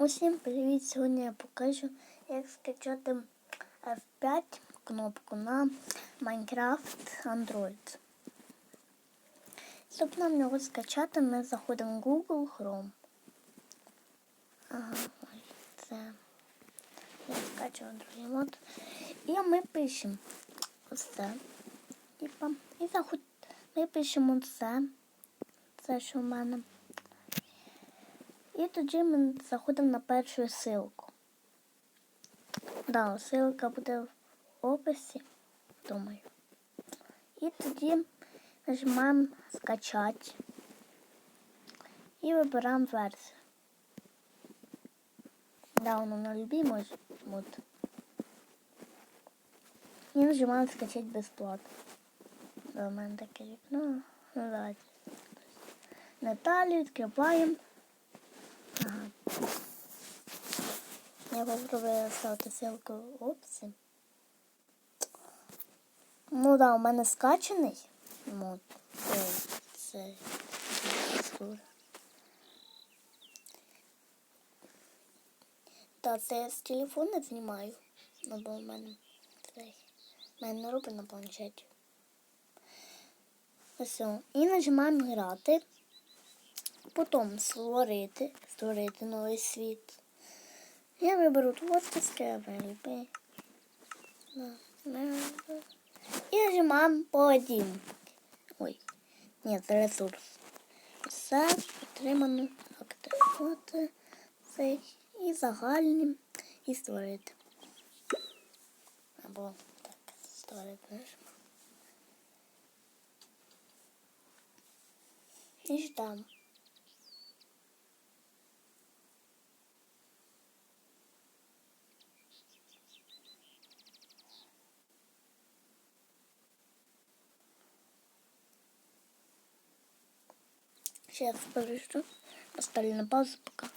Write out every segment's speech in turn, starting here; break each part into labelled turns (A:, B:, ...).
A: Усім привіт! Сьогодні я покажу, як скачати F5 кнопку на Minecraft Android. Щоб нам його скачати, ми заходимо в Google Chrome. Ага, ой, це я скачую другий мод. І ми пишемо. Типа, і заход... ми пишемо це. Це що в мене. І тоді ми заходимо на першу ссылку. Да, ссылка буде в описі, думаю. І тоді нажимаємо скачати і вибираємо версію. Да, воно на любій бути. І нажимаємо скачати безплатно. Да, у мене таке вікно. Ну, давайте. Наталію відкриваємо. Я попробую ставити ссылку в описі. Ну да, у мене скачаний мод. Це текстура. Та це я з телефона знімаю. Ну, бо в мене в мене не робить на планшеті. Ось. І нажимаємо грати. Потім створити, створити новий світ. Я виберу творчеське АВЛП. І нажимаємо по один. Ой, це ресурс. Все отримано активувати цей і загальним і створити. Або так, створити нажимаємо. І ждемо. Сейчас подожду. Поставлю на паузу пока.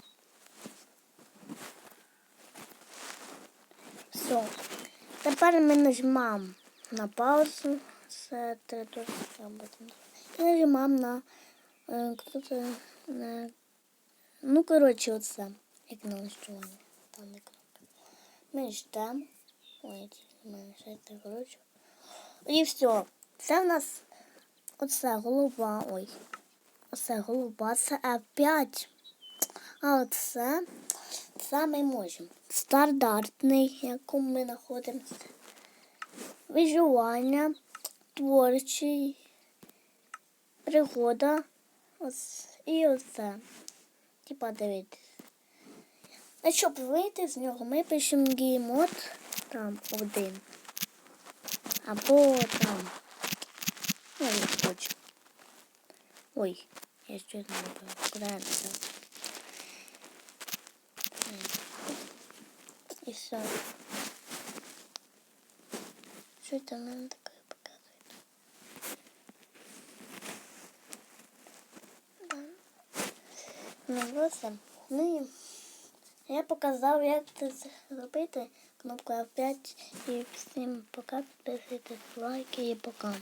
A: Все. Тепер ми нажимаємо на паузу. Це територія роботи. І нажимаємо на е, кто-то на ну коротше оце. Як налаштування. Там не кнопка. Ми ждемо. Ой, мене це коротше. І все. Це в нас оце голова. Ой. Оце голуба, це F5. А оце це ми можемо. Стандартний, якому ми знаходимося. Виживання, творчий, пригода. Ось, і оце. Типа дивитись. А щоб вийти з нього, ми пишемо геймод там один. Або там. Ну, я хочу. Ой, я что это не понял. Куда я нажал? И все. Что это нам такое показывает? Да. Ну, вот там. Ну і я показав, як це зробити. Кнопку F5 і всім пока, підписуйтесь, лайки і пока.